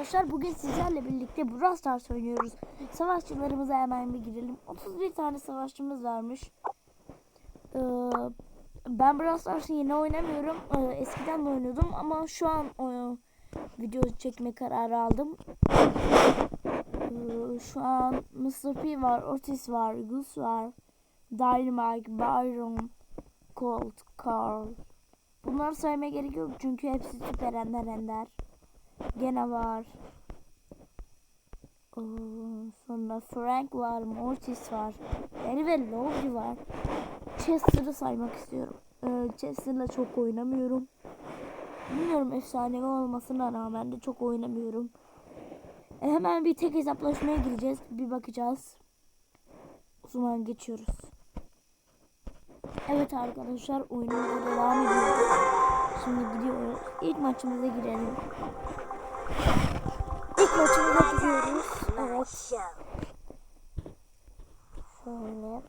arkadaşlar bugün sizlerle birlikte Brawl Stars oynuyoruz. Savaşçılarımıza hemen bir girelim. 31 tane savaşçımız varmış. Ee, ben Brawl Stars'ı yeni oynamıyorum. Ee, eskiden de oynuyordum ama şu an e, video çekme kararı aldım. Ee, şu an Mr. P var, Otis var, Gus var, Dynamite, Byron, Colt, Carl. Bunları saymaya gerek yok çünkü hepsi süper ender ender. Gene var. Oo, sonra Frank var, Mortis var. Barry ve Lovely var. Chester'ı saymak istiyorum. Ee, Chester'la çok oynamıyorum. Bilmiyorum efsanevi olmasına rağmen de çok oynamıyorum. E, hemen bir tek hesaplaşmaya gireceğiz. Bir bakacağız. O zaman geçiyoruz. Evet arkadaşlar oyunumuza devam ediyoruz. Şimdi gidiyoruz. İlk maçımıza girelim. İlk maçımıza gidiyoruz. Evet. Şöyle.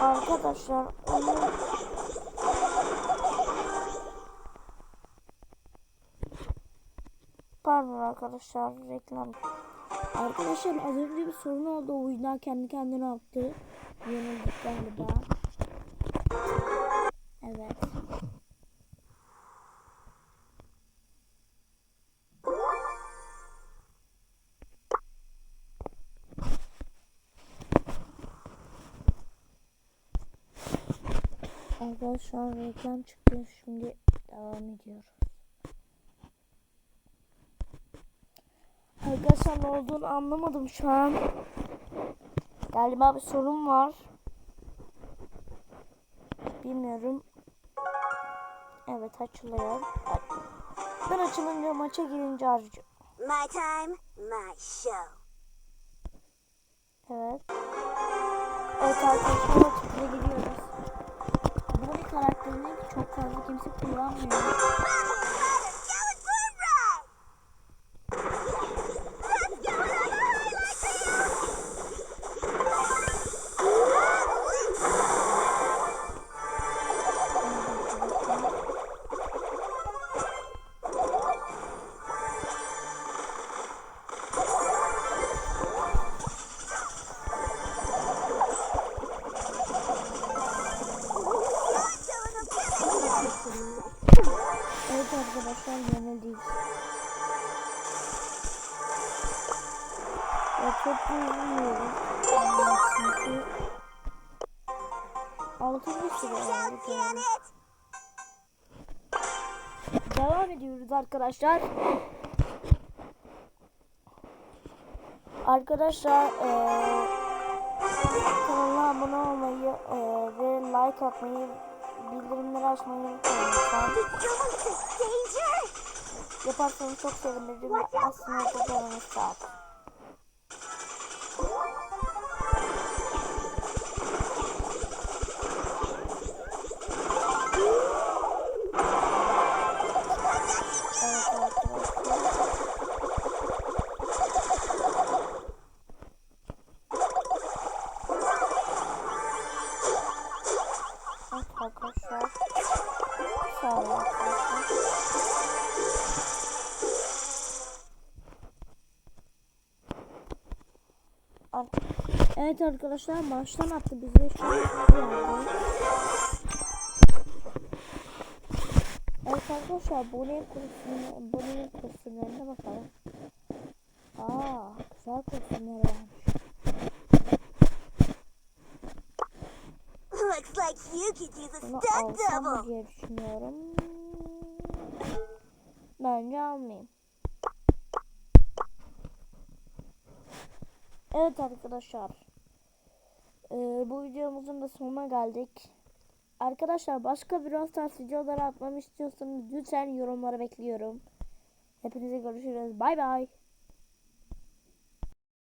Arkadaşlar oyun Pardon arkadaşlar reklam. Arkadaşlar az önce bir sorun oldu. O yüzden kendi kendine attı. Yenildik galiba. Evet. Arkadaşlar reklam çıktı. Şimdi devam ediyoruz. Arkadaşlar ne olduğunu anlamadım şu an. Galiba bir sorun var. Bilmiyorum. Evet açılıyor. Ben açılınca maça girince harcı. My time, my show. Evet. Evet arkadaşlar maçımıza gidiyoruz. Bu bir karakterini çok fazla kimse kullanmıyor. Arkadaşlar yenildik. Ya çok üzülüyorum. Çünkü 6. sıra oldu yani. Devam ediyoruz arkadaşlar. Arkadaşlar eee kanala abone olmayı eee, ve like atmayı, bildirimleri açmayı unutmayın lütfen. Yaparsanız çok sevinirim. Ve aslında çok canınız Ar- Evet arkadaşlar maçtan attı bizi. Yani. Evet arkadaşlar Bonnie'nin kostümüne, Bonnie'nin kostümlerine bakalım. Aa, güzel kostümler varmış. Like you could use a stunt double. diye düşünüyorum. Bence almayayım. Evet arkadaşlar. Ee, bu videomuzun da sonuna geldik. Arkadaşlar başka bir Stars videoları atmamı istiyorsanız lütfen yorumlara bekliyorum. Hepinize görüşürüz. Bay bay.